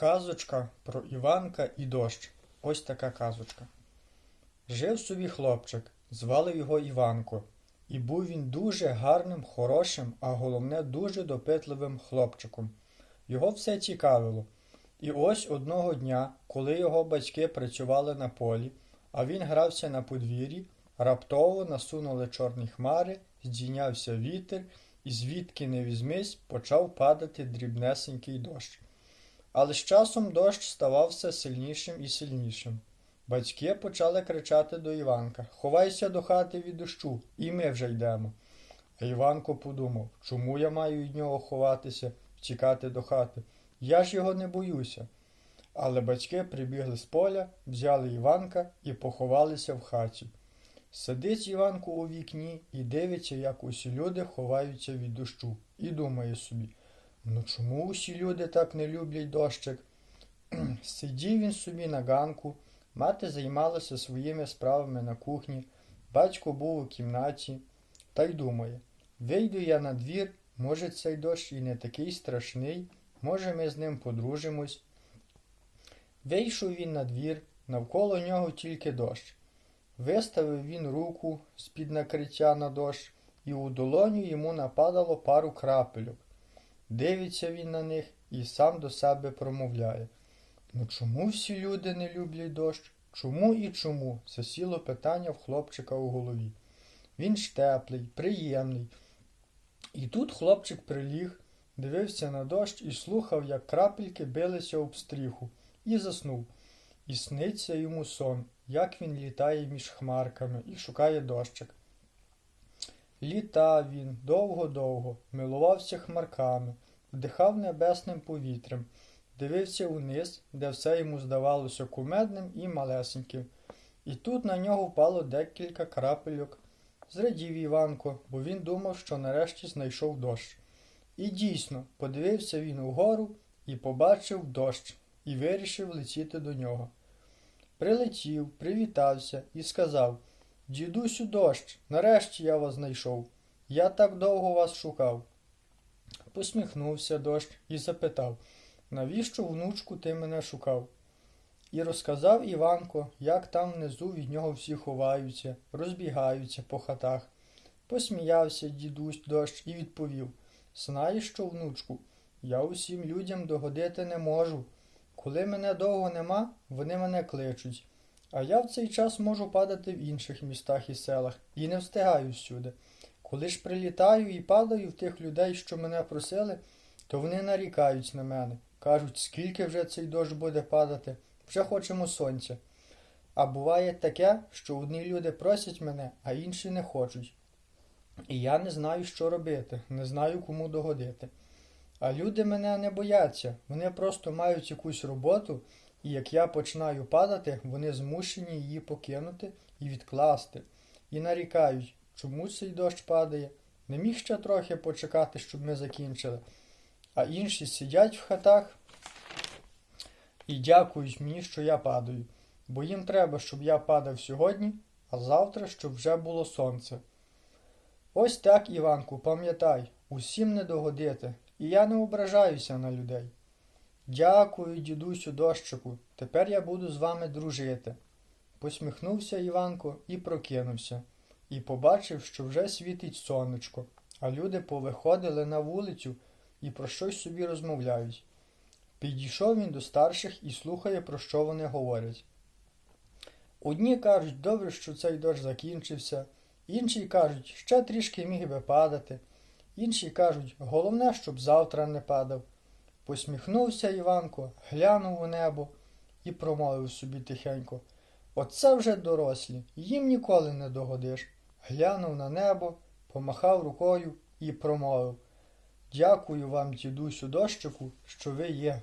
Казочка про Іванка і дощ. Ось така казочка. Жив собі хлопчик, звали його Іванко, і був він дуже гарним, хорошим, а головне дуже допитливим хлопчиком. Його все цікавило. І ось одного дня, коли його батьки працювали на полі, а він грався на подвір'ї, раптово насунули чорні хмари, здійнявся вітер, і звідки не візьмись, почав падати дрібнесенький дощ. Але з часом дощ ставав все сильнішим і сильнішим. Батьки почали кричати до Іванка Ховайся до хати від дощу, і ми вже йдемо. А Іванко подумав, чому я маю від нього ховатися, втікати до хати? Я ж його не боюся. Але батьки прибігли з поля, взяли Іванка і поховалися в хаті. Сидить Іванко у вікні і дивиться, як усі люди ховаються від дощу, і думає собі, ну чому усі люди так не люблять дощик? Сидів він собі на ганку, мати займалася своїми справами на кухні, батько був у кімнаті, та й думає, вийду я на двір, може цей дощ і не такий страшний, може ми з ним подружимось. Вийшов він на двір, навколо нього тільки дощ. Виставив він руку з-під накриття на дощ, і у долоню йому нападало пару крапельок. Дивиться він на них і сам до себе промовляє. Ну чому всі люди не люблять дощ? Чому і чому? засіло питання в хлопчика у голові. Він ж теплий, приємний. І тут хлопчик приліг, дивився на дощ і слухав, як крапельки билися об стріху, і заснув. І сниться йому сон, як він літає між хмарками і шукає дощик. Літав він довго-довго, милувався хмарками, вдихав небесним повітрям, дивився униз, де все йому здавалося кумедним і малесеньким. І тут на нього впало декілька крапельок. Зрадів Іванко, бо він думав, що нарешті знайшов дощ. І дійсно, подивився він угору і побачив дощ, і вирішив летіти до нього. Прилетів, привітався і сказав Дідусю дощ, нарешті я вас знайшов. Я так довго вас шукав. Посміхнувся дощ і запитав, навіщо, внучку, ти мене шукав? І розказав Іванко, як там внизу від нього всі ховаються, розбігаються по хатах. Посміявся дідусь дощ і відповів Знаєш що, внучку, я усім людям догодити не можу. Коли мене довго нема, вони мене кличуть. А я в цей час можу падати в інших містах і селах, і не встигаю всюди. Коли ж прилітаю і падаю в тих людей, що мене просили, то вони нарікають на мене. Кажуть, скільки вже цей дощ буде падати, вже хочемо сонця. А буває таке, що одні люди просять мене, а інші не хочуть. І я не знаю, що робити, не знаю, кому догодити. А люди мене не бояться, вони просто мають якусь роботу, і як я починаю падати, вони змушені її покинути і відкласти. І нарікають, чому цей дощ падає. Не міг ще трохи почекати, щоб ми закінчили. А інші сидять в хатах і дякують мені, що я падаю, бо їм треба, щоб я падав сьогодні, а завтра, щоб вже було сонце. Ось так, Іванку, пам'ятай, усім не догодити, і я не ображаюся на людей. Дякую, дідусю дощику, тепер я буду з вами дружити. Посміхнувся Іванко і прокинувся, і побачив, що вже світить сонечко, а люди повиходили на вулицю і про щось собі розмовляють. Підійшов він до старших і слухає, про що вони говорять. Одні кажуть, добре, що цей дощ закінчився, інші кажуть, ще трішки міг би падати, інші кажуть, головне, щоб завтра не падав. Посміхнувся Іванко, глянув у небо і промовив собі тихенько. Оце вже дорослі, їм ніколи не догодиш. Глянув на небо, помахав рукою і промовив Дякую вам, дідусю дощику, що ви є.